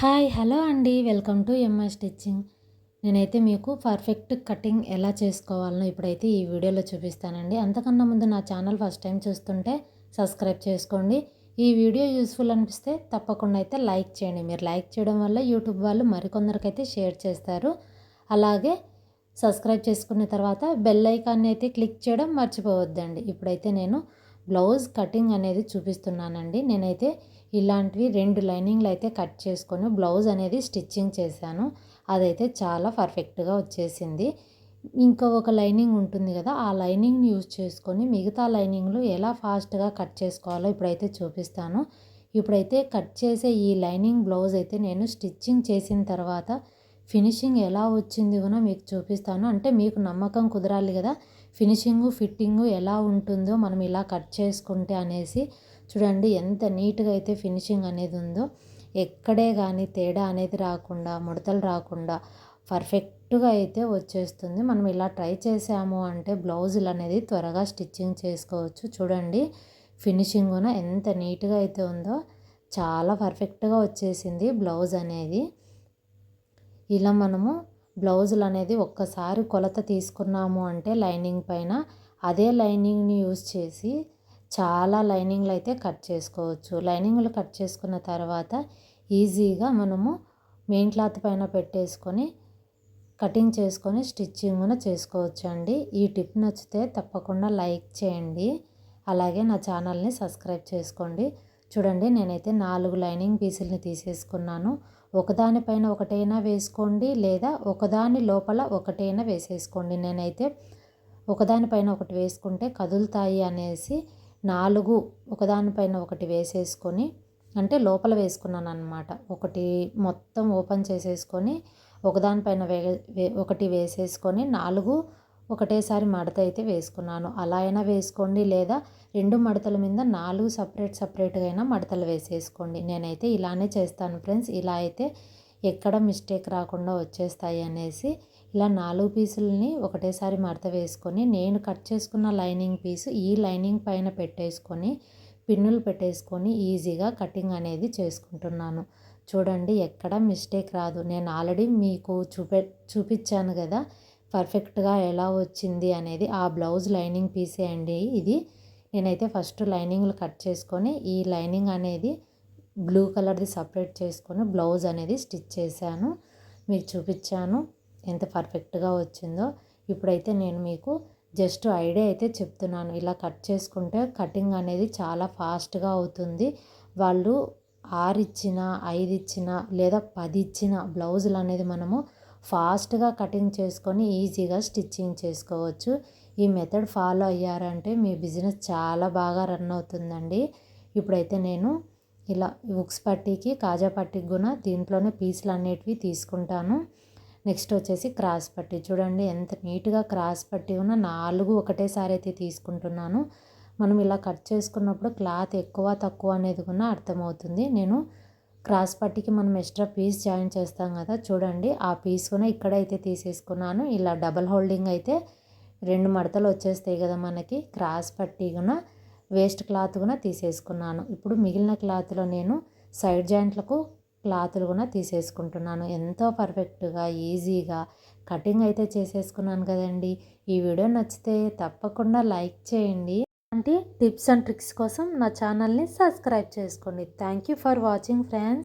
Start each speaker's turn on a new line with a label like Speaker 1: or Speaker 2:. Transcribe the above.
Speaker 1: Hi hello అండి. Welcome to MI stitching. నేనైతే మీకు పర్ఫెక్ట్ కటింగ్ ఎలా చేసుకోవాలనో ఇప్పుడైతే ఈ వీడియోలో చూపిస్తానండి. అంతకన్నా ముందు నా ఛానల్ ఫస్ట్ టైం చూస్తుంటే సబ్స్క్రైబ్ చేసుకోండి. ఈ వీడియో యూస్ఫుల్ అనిపిస్తే తప్పకుండా అయితే లైక్ చేయండి. మీరు లైక్ చేయడం వల్ల యూట్యూబ్ వాళ్ళు మరికొందరికైతే షేర్ చేస్తారు. అలాగే సబ్స్క్రైబ్ చేసుకున్న తర్వాత బెల్ ఐకాన్ని అయితే క్లిక్ చేయడం మర్చిపోవద్దండి. ఇప్పుడైతే నేను బ్లౌజ్ కటింగ్ అనేది చూపిస్తున్నానండి. నేనైతే ఇలాంటివి రెండు లైనింగ్లు అయితే కట్ చేసుకొని బ్లౌజ్ అనేది స్టిచ్చింగ్ చేశాను. అదైతే చాలా పర్ఫెక్ట్గా వచ్చేసింది. ఇంకా ఒక లైనింగ్ ఉంటుంది కదా ఆ లైనింగ్ని యూజ్ చేసుకొని మిగతా లైనింగ్లు ఎలా ఫాస్ట్గా కట్ చేసుకోవాలో ఇప్పుడైతే చూపిస్తాను. ఇప్పుడైతే కట్ చేసే ఈ లైనింగ్ బ్లౌజ్ అయితే నేను స్టిచ్చింగ్ చేసిన తర్వాత ఫినిషింగ్ ఎలా వచ్చింది కూడా మీకు చూపిస్తాను. అంటే మీకు నమ్మకం కుదరాలి కదా ఫినిషింగు ఫిట్టింగు ఎలా ఉంటుందో మనం ఇలా కట్ చేసుకుంటే అనేసి చూడండి ఎంత నీట్గా అయితే ఫినిషింగ్ అనేది ఉందో. ఎక్కడే కానీ తేడా అనేది రాకుండా ముడతలు రాకుండా పర్ఫెక్ట్గా అయితే వచ్చేస్తుంది. మనం ఇలా ట్రై చేసాము అంటే బ్లౌజులు అనేది త్వరగా స్టిచ్చింగ్ చేసుకోవచ్చు. చూడండి ఫినిషింగ్ కూడా ఎంత నీట్గా అయితే ఉందో చాలా పర్ఫెక్ట్గా వచ్చేసింది బ్లౌజ్ అనేది. ఇలా మనము బ్లౌజులు అనేది ఒక్కసారి కొలత తీసుకున్నాము అంటే లైనింగ్ పైన అదే లైనింగ్ని యూజ్ చేసి చాలా లైనింగ్లు అయితే కట్ చేసుకోవచ్చు. లైనింగ్లు కట్ చేసుకున్న తర్వాత ఈజీగా మనము మెయిన్ క్లాత్ పైన పెట్టేసుకొని కటింగ్ చేసుకొని స్టిచ్చింగ్ కూడా చేసుకోవచ్చు అండి ఈ టిప్ నచ్చితే తప్పకుండా లైక్ చేయండి. అలాగే నా ఛానల్ని సబ్స్క్రైబ్ చేసుకోండి. చూడండి నేనైతే నాలుగు లైనింగ్ పీసుల్ని తీసేసుకున్నాను. ఒకదానిపైన ఒకటైనా వేసుకోండి లేదా ఒకదాని లోపల ఒకటైనా వేసేసుకోండి. నేనైతే ఒకదానిపైన ఒకటి వేసుకుంటే కదులుతాయి అనేసి నాలుగు ఒకదానిపైన ఒకటి వేసేసుకొని అంటే లోపల వేసుకున్నాను అనమాట ఒకటి మొత్తం ఓపెన్ చేసేసుకొని ఒకదానిపైన వే ఒకటి వేసేసుకొని నాలుగు ఒకటేసారి మడత అయితే వేసుకున్నాను. అలా అయినా వేసుకోండి లేదా రెండు మడతల మీద నాలుగు సపరేట్ సపరేట్గా అయినా మడతలు వేసేసుకోండి. నేనైతే ఇలానే చేస్తాను ఫ్రెండ్స్. ఇలా అయితే ఎక్కడ మిస్టేక్ రాకుండా వచ్చేస్తాయి అనేసి ఇలా నాలుగు పీసులని ఒకటేసారి మడత వేసుకొని నేను కట్ చేసుకున్న లైనింగ్ పీసు ఈ లైనింగ్ పైన పెట్టేసుకొని పిన్నులు పెట్టేసుకొని ఈజీగా కటింగ్ అనేది చేసుకుంటున్నాను. చూడండి ఎక్కడ మిస్టేక్ రాదు. నేను ఆల్రెడీ మీకు చూపె చూపించాను కదా పర్ఫెక్ట్గా ఎలా వచ్చింది అనేది ఆ బ్లౌజ్ లైనింగ్ పీసే అండి ఇది. నేనైతే ఫస్ట్ లైనింగ్లు కట్ చేసుకొని ఈ లైనింగ్ అనేది బ్లూ కలర్ది సపరేట్ చేసుకొని బ్లౌజ్ అనేది స్టిచ్ చేశాను. మీకు చూపించాను ఎంత పర్ఫెక్ట్గా వచ్చిందో. ఇప్పుడైతే నేను మీకు జస్ట్ ఐడియా అయితే చెప్తున్నాను. ఇలా కట్ చేసుకుంటే కటింగ్ అనేది చాలా ఫాస్ట్గా అవుతుంది. వాళ్ళు ఆరు ఇచ్చిన ఐదు ఇచ్చిన లేదా పది ఇచ్చిన బ్లౌజులు అనేది మనము ఫాస్ట్గా కటింగ్ చేసుకొని ఈజీగా స్టిచ్చింగ్ చేసుకోవచ్చు. ఈ మెథడ్ ఫాలో అయ్యారంటే మీ బిజినెస్ చాలా బాగా రన్ అవుతుందండి. ఇప్పుడైతే నేను ఇలా ఉక్స్ పట్టీకి కాజా పట్టీకి కూడా దీంట్లోనే పీసులు అనేటివి తీసుకుంటాను. నెక్స్ట్ వచ్చేసి క్రాస్ పట్టీ. చూడండి ఎంత నీట్గా క్రాస్ పట్టీ ఉన్న నాలుగు ఒకటేసారి అయితే తీసుకుంటున్నాను. మనం ఇలా కట్ చేసుకున్నప్పుడు క్లాత్ ఎక్కువ తక్కువ అనేది కూడా అర్థమవుతుంది. నేను క్రాస్ పట్టికి మనం ఎక్స్ట్రా పీస్ జాయిన్ చేస్తాం కదా చూడండి. ఆ పీస్ కూడా ఇక్కడైతే తీసేసుకున్నాను. ఇలా డబల్ హోల్డింగ్ అయితే రెండు మడతలు వచ్చేస్తాయి కదా మనకి. క్రాస్ పట్టి కూడా వేస్ట్ క్లాత్ కూడా తీసేసుకున్నాను. ఇప్పుడు మిగిలిన క్లాత్లో నేను సైడ్ జాయింట్లకు క్లాతులు కూడా తీసేసుకుంటున్నాను. ఎంతో పర్ఫెక్ట్గా ఈజీగా కటింగ్ అయితే చేసేసుకున్నాను కదండి. ఈ వీడియో నచ్చితే తప్పకుండా లైక్ చేయండి. అంటే టిప్స్ అండ్ ట్రిక్స్ కోసం నా ఛానల్ని సబ్స్క్రైబ్ చేసుకోండి. Thank you for watching friends.